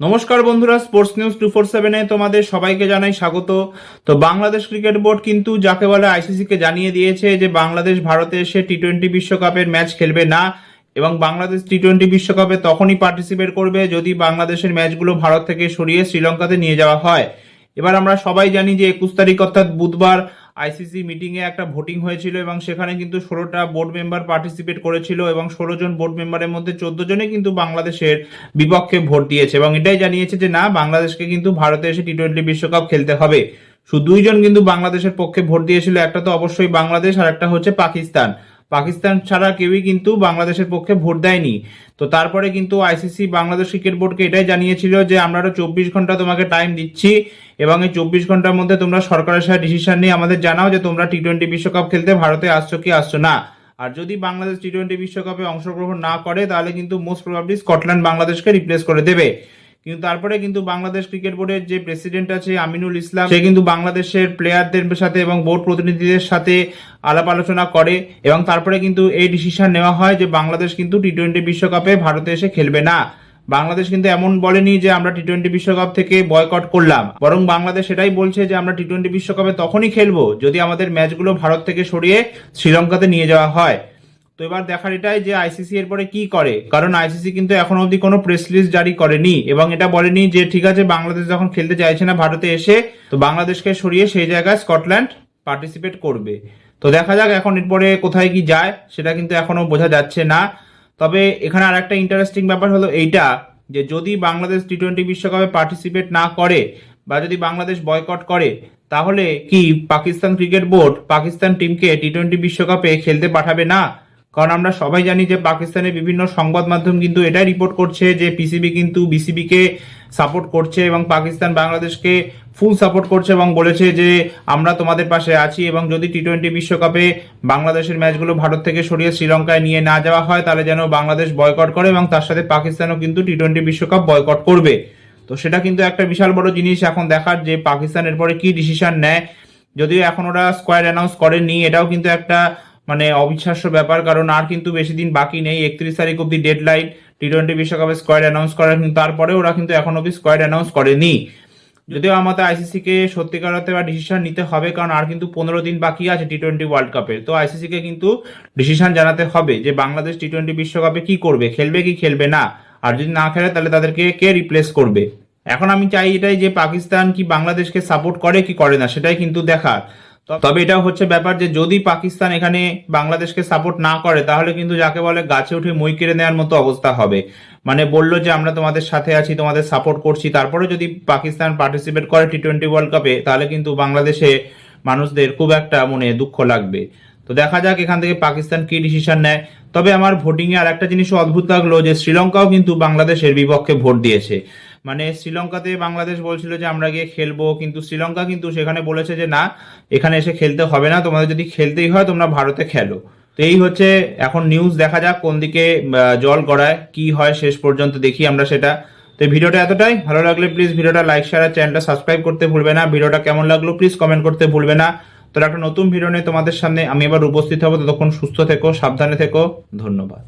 নমস্কার বন্ধুরা sports news two four সেভেনে তোমাদের সবাইকে জানাই স্বাগত। তো বাংলাদেশ ক্রিকেট বোর্ড কিন্তু যাকে বলে আইসিসি কে জানিয়ে দিয়েছে যে বাংলাদেশ ভারতে এসে টি টোয়েন্টি বিশ্বকাপের ম্যাচ খেলবে না এবং বাংলাদেশ টি টোয়েন্টি বিশ্বকাপে তখনই পার্টিসিপেট করবে যদি বাংলাদেশের ম্যাচগুলো ভারত থেকে সরিয়ে শ্রীলঙ্কাতে নিয়ে যাওয়া হয়। এবার আমরা সবাই জানি যে একুশ তারিখ অর্থাৎ বুধবার আইসিসি মিটিংয়ে একটা ভোটিং হয়েছিল এবং সেখানে কিন্তু ষোলোটা বোর্ড মেম্বার পার্টিসিপেট করেছিল এবং ষোলো জন বোর্ড মেম্বারের মধ্যে চোদ্দ জনে কিন্তু বাংলাদেশের বিপক্ষে ভোট দিয়েছে এবং এটাই জানিয়েছে যে না, বাংলাদেশকে কিন্তু ভারতে এসে টি টোয়েন্টি বিশ্বকাপ খেলতে হবে। শুধু দুইজন কিন্তু বাংলাদেশের পক্ষে ভোট দিয়েছিল, একটা তো অবশ্যই বাংলাদেশ আর একটা হচ্ছে পাকিস্তান। পাকিস্তান ছাড়া কেউই কিন্তু বাংলাদেশের পক্ষে ভোট দেয়নি। তো তারপরে কিন্তু আইসিসি বাংলাদেশ ক্রিকেট বোর্ডকে এটাই জানিয়েছিল যে, আমরা আরও চব্বিশ ঘণ্টা তোমাকে টাইম দিচ্ছি এবং এই চব্বিশ ঘণ্টার মধ্যে তোমরা সরকারের সাথে ডিসিশন নিয়ে আমাদের জানাও যে, তোমরা টি টোয়েন্টি বিশ্বকাপ খেলতে ভারতে আসছো কি আসছো না। আর যদি বাংলাদেশ টি টোয়েন্টি বিশ্বকাপে অংশগ্রহণ না করে, তাহলে কিন্তু মোস্ট প্রবাবলি স্কটল্যান্ড বাংলাদেশকে রিপ্লেস করে দেবে। কিন্তু তারপরে কিন্তু বাংলাদেশ ক্রিকেট বোর্ডের যে প্রেসিডেন্ট আছে আমিনুল ইসলাম সে কিন্তু বাংলাদেশের প্লেয়ারদের সাথে এবং বোর্ড প্রতিনিধিদের সাথে আলাপ আলোচনা করে এবং তারপরে কিন্তু এই ডিসিশন নেওয়া হয় যে বাংলাদেশ কিন্তু টি টোয়েন্টি বিশ্বকাপে ভারতে এসে খেলবে না। বাংলাদেশ কিন্তু এমন বলেনি যে আমরা টি টোয়েন্টি বিশ্বকাপ থেকে বয়কট করলাম। বরং বাংলাদেশ সেটাই বলছে যে আমরা টি টোয়েন্টি বিশ্বকাপে তখনই খেলব যদি আমাদের ম্যাচগুলো ভারত থেকে সরিয়ে শ্রীলঙ্কাতে নিয়ে যাওয়া হয়। তো এবার দেখার এটাই যে আইসিসি এরপরে কি করে? কারণ আইসিসি কিন্তু এখন অবধি কোনো প্রেস লিস্ট জারি করেনি এবং এটা বলেনি যে ঠিক আছে, বাংলাদেশ যখন খেলতে চাইছে না ভারতে এসে, তো বাংলাদেশকে সরিয়ে সেই জায়গায় স্কটল্যান্ড পার্টিসিপেট করবে। তো দেখা যাক এখন এরপরে কোথায় কি যায়, সেটা কিন্তু এখনও বোঝা যাচ্ছে না। তবে এখানে আর একটা ইন্টারেস্টিং ব্যাপার হলো এইটা, যে যদি বাংলাদেশ টি টোয়েন্টি বিশ্বকাপে পার্টিসিপেট না করে বা যদি বাংলাদেশ বয়কট করে, তাহলে কি পাকিস্তান ক্রিকেট বোর্ড পাকিস্তান টিমকে টি টোয়েন্টি বিশ্বকাপে খেলতে পাঠাবে না? কারণ আমরা সবাই জানি যে পাকিস্তানের বিভিন্ন সংবাদ মাধ্যম কিন্তু এটাই রিপোর্ট করছে যে পিসিবি কিন্তু বিসিবি কে সাপোর্ট করছে এবং পাকিস্তান বাংলাদেশকে ফুল সাপোর্ট করছে এবং বলেছে যে আমরা তোমাদের পাশে আছি এবং যদি টি টোয়েন্টি বিশ্বকাপে বাংলাদেশের ম্যাচগুলো ভারত থেকে সরিয়ে শ্রীলঙ্কায় নিয়ে না যাওয়া হয়, তাহলে যেন বাংলাদেশ বয়কট করে এবং তার সাথে পাকিস্তানও কিন্তু টি টোয়েন্টি বিশ্বকাপ বয়কট করবে। তো সেটা কিন্তু একটা বিশাল বড় জিনিস এখন দেখার যে পাকিস্তান এরপরে কি ডিসিশন নেয়, যদিও এখন ওরা স্কোয়াড অ্যানাউন্স করেনি এটাও কিন্তু একটা মানে অবিশ্বাস্য ব্যাপার, কারণ আর কিন্তু বেশি দিন বাকি নেই। একত্রিশ তারিখ অব্দি ডেড লাইন টি টোয়েন্টি বিশ্বকাপে স্কোয়াড অ্যানাউন্স করার কিন্তু তারপরে ওরা কিন্তু এখন অব্দি স্কোয়াড অ্যানাউন্স করেনি। যদিও আমাদের আইসিসি কে সত্যিকার অর্থে বা ডিসিশন নিতে হবে, কারণ আর কিন্তু পনেরো দিন বাকি আছে টি টোয়েন্টি ওয়ার্ল্ড কাপে তো আইসিসি কে কিন্তু ডিসিশন জানাতে হবে যে বাংলাদেশ টি টোয়েন্টি বিশ্বকাপে কি করবে, খেলবে কি খেলবে না। আর যদি না খেলে, তাহলে তাদেরকে কে রিপ্লেস করবে? এখন আমি চাই এটাই যে পাকিস্তান কি বাংলাদেশকে সাপোর্ট করে কি করে না, সেটাই কিন্তু দেখার। তবে এটা হচ্ছে ব্যাপার যে যদি পাকিস্তান এখানে বাংলাদেশকে সাপোর্ট না করে, তাহলে কিন্তু যাকে বলে গাছে উঠে মই কেড়ে নেওয়ার মতো অবস্থা হবে। মানে বলল যে আমরা তোমাদের সাথে আছি, তোমাদের সাপোর্ট করছি। তারপরে যদি পাকিস্তান পার্টিসিপেট করে টি টোয়েন্টি ওয়ার্ল্ড কাপে তাহলে কিন্তু বাংলাদেশে মানুষদের খুব একটা মনে দুঃখ লাগবে। তো দেখা যাক এখান থেকে পাকিস্তান কি ডিসিশন নেয়। তবে আমার ভোটিং এ আর একটা জিনিসও অদ্ভুত লাগল যে শ্রীলঙ্কাও কিন্তু বাংলাদেশের বিপক্ষে ভোট দিয়েছে। মানে শ্রীলঙ্কাতে বাংলাদেশ বলছিল যে আমরা গিয়ে খেলব, কিন্তু শ্রীলঙ্কা কিন্তু সেখানে বলেছে যে, না, এখানে এসে খেলতে হবে না, তোমাদের যদি খেলতেই হয়, তোমরা ভারতে খেলো। তো এই হচ্ছে এখন নিউজ দেখা যাক কোন দিকে জল গড়ায়, কি হয় শেষ পর্যন্ত দেখি আমরা সেটা। তো ভিডিওটা এতটাই, ভালো লাগলে প্লিজ ভিডিওটা লাইক শেয়ার আর চ্যানেলটা সাবস্ক্রাইব করতে ভুলবে না। ভিডিওটা কেমন লাগল প্লিজ কমেন্ট করতে ভুলবে না। তো একটা নতুন ভিডিও নিয়ে তোমাদের সামনে আমি এবার উপস্থিত হব। ততক্ষণ সুস্থ থেকো, সাবধানে থেকো। ধন্যবাদ।